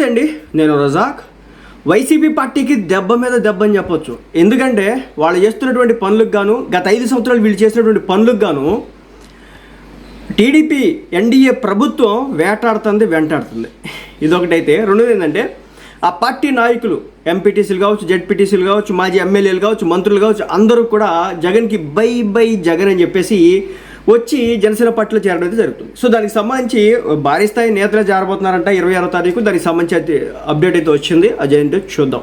నమస్తే అండి. నేను రజాక్. వైసీపీ పార్టీకి దెబ్బ మీద దెబ్బ అని చెప్పొచ్చు. ఎందుకంటే వాళ్ళు చేస్తున్నటువంటి పనులకు గాను గత ఐదు సంవత్సరాలు వీళ్ళు చేసినటువంటి పనులకు గాను టీడీపీ ఎన్డీఏ ప్రభుత్వం వేటాడుతుంది వెంటాడుతుంది. ఇదొకటైతే. రెండోది ఏంటంటే ఆ పార్టీ నాయకులు ఎంపీటీసీలు కావచ్చు జెడ్పీటీసీలు కావచ్చు మాజీ ఎమ్మెల్యేలు కావచ్చు మంత్రులు కావచ్చు అందరూ కూడా జగన్కి బై బై జగన్ అని చెప్పేసి వచ్చి జనసేన పార్టీలో చేరడం అయితే జరుగుతుంది. సో దానికి సంబంధించి భారీ స్థాయి నేతలు జారబోతున్నారంట. ఇరవై ఆరో తారీఖు దానికి సంబంధించి అయితే అప్డేట్ అయితే వచ్చింది. అది చూద్దాం.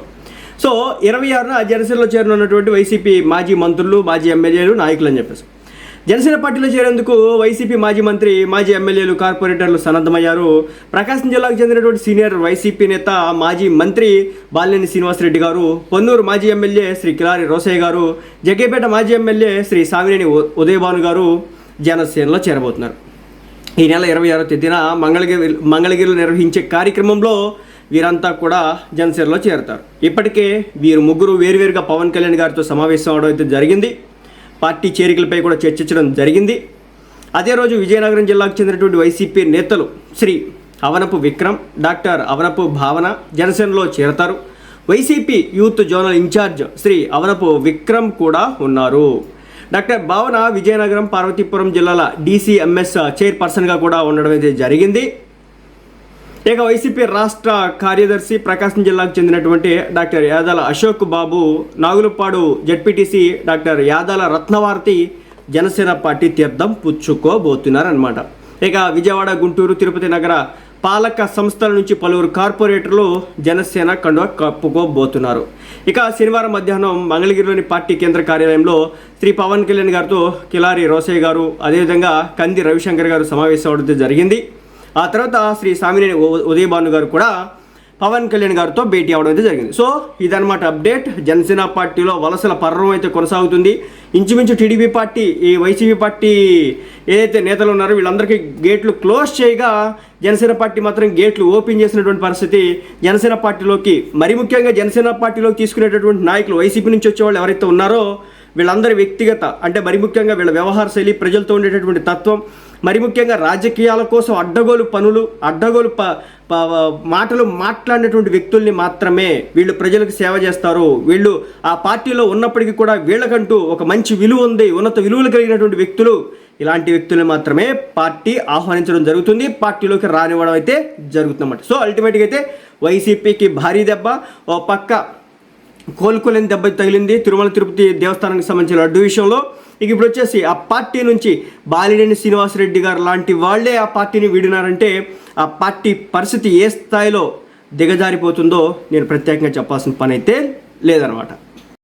సో ఇరవై ఆరున జనసేనలో చేరనున్నటువంటి వైసీపీ మాజీ మంత్రులు మాజీ ఎమ్మెల్యేలు నాయకులు అని చెప్పేసి. జనసేన పార్టీలో చేరేందుకు వైసీపీ మాజీ మంత్రి మాజీ ఎమ్మెల్యేలు కార్పొరేటర్లు సన్నద్ధమయ్యారు. ప్రకాశం జిల్లాకు చెందినటువంటి సీనియర్ వైసీపీ నేత మాజీ మంత్రి బాలినేని శ్రీనివాసరెడ్డి గారు పొన్నూరు మాజీ ఎమ్మెల్యే శ్రీ కిలారి రోసయ్య గారు జగ్గేపేట మాజీ ఎమ్మెల్యే శ్రీ సామినేని ఉదయభాను గారు జనసేనలో చేరబోతున్నారు. ఈ నెల ఇరవై ఆరో తేదీన మంగళగిరి మంగళగిరిలో నిర్వహించే కార్యక్రమంలో వీరంతా కూడా జనసేనలో చేరుతారు. ఇప్పటికే వీరు ముగ్గురు వేరువేరుగా పవన్ కళ్యాణ్ గారితో సమావేశం అవడం అయితే జరిగింది. పార్టీ చేరికలపై కూడా చర్చించడం జరిగింది. అదే రోజు విజయనగరం జిల్లాకు చెందినటువంటి వైసీపీ నేతలు శ్రీ అవనపు విక్రమ్ డాక్టర్ అవనపు భావన జనసేనలో చేరతారు. YCP youth zonal in-charge Shri Avanapu Vikram కూడా ఉన్నారు. డాక్టర్ భావన విజయనగరం పార్వతీపురం జిల్లాల డీసీఎంఎస్ చైర్పర్సన్గా కూడా ఉండడం అయితే జరిగింది. ఇక వైసీపీ రాష్ట్ర కార్యదర్శి ప్రకాశం జిల్లాకు చెందినటువంటి doctor Yadala Ashok Babu Nagulapadu ZPTC doctor Yadala Ratnavarathi Janasena party తీర్థం పుచ్చుకోబోతున్నారనమాట ఇక విజయవాడ గుంటూరు తిరుపతి నగర పాలక సంస్థల నుంచి పలువురు కార్పొరేటర్లు జనసేన కండువ కప్పుకోబోతున్నారు. ఇక శనివారం మధ్యాహ్నం మంగళగిరిలోని పార్టీ కేంద్ర కార్యాలయంలో శ్రీ పవన్ కళ్యాణ్ గారితో కిలారి రోసయ్య గారు అదేవిధంగా కంది రవిశంకర్ గారు సమావేశం అవడం జరిగింది. ఆ తర్వాత శ్రీ సామినేని ఉదయభాను గారు కూడా పవన్ కళ్యాణ్ గారితో భేటీ అవడం అయితే జరిగింది. సో ఇదనమాట అప్డేట్. జనసేన పార్టీలో వలసల పర్వం అయితే కొనసాగుతుంది. ఇంచుమించు టీడీపీ పార్టీ ఈ వైసీపీ పార్టీ ఏదైతే నేతలు ఉన్నారో వీళ్ళందరికీ గేట్లు క్లోజ్ చేయగా జనసేన పార్టీ మాత్రం గేట్లు ఓపెన్ చేసినటువంటి పరిస్థితి జనసేన పార్టీలోకి మరి ముఖ్యంగా జనసేన పార్టీలోకి తీసుకునేటటువంటి నాయకులు వైసీపీ నుంచి వచ్చే వాళ్ళు ఎవరైతే ఉన్నారో వీళ్ళందరి వ్యక్తిగత అంటే మరి ముఖ్యంగా వీళ్ళ వ్యవహార శైలి ప్రజలతో ఉండేటటువంటి తత్వం మరి ముఖ్యంగా రాజకీయాల కోసం అడ్డగోలు పనులు అడ్డగోలు ప మాటలు మాట్లాడినటువంటి వ్యక్తుల్ని మాత్రమే వీళ్ళు ప్రజలకు సేవ చేస్తారు. వీళ్ళు ఆ పార్టీలో ఉన్నప్పటికీ కూడా వీళ్ళకంటూ ఒక మంచి విలువ ఉంది ఉన్నత విలువలు కలిగినటువంటి వ్యక్తులు. ఇలాంటి వ్యక్తుల్ని మాత్రమే పార్టీ ఆహ్వానించడం జరుగుతుంది. పార్టీలోకి రానివ్వడం అయితే జరుగుతుందన్నమాట. సో అల్టిమేట్గా అయితే వైసీపీకి భారీ దెబ్బ. ఓ పక్క కోలుకోలేని దెబ్బ తగిలింది. తిరుమల తిరుపతి దేవస్థానానికి సంబంధించిన లడ్డు విషయంలో. ఇక ఇప్పుడు వచ్చేసి ఆ పార్టీ నుంచి బాలినేని శ్రీనివాసరెడ్డి గారు లాంటి వాళ్ళే ఆ పార్టీని వీడినారంటే ఆ పార్టీ పరిస్థితి ఏ స్థాయిలో దిగజారిపోతుందో నేను ప్రత్యేకంగా చెప్పాల్సిన పని అయితే లేదనమాట.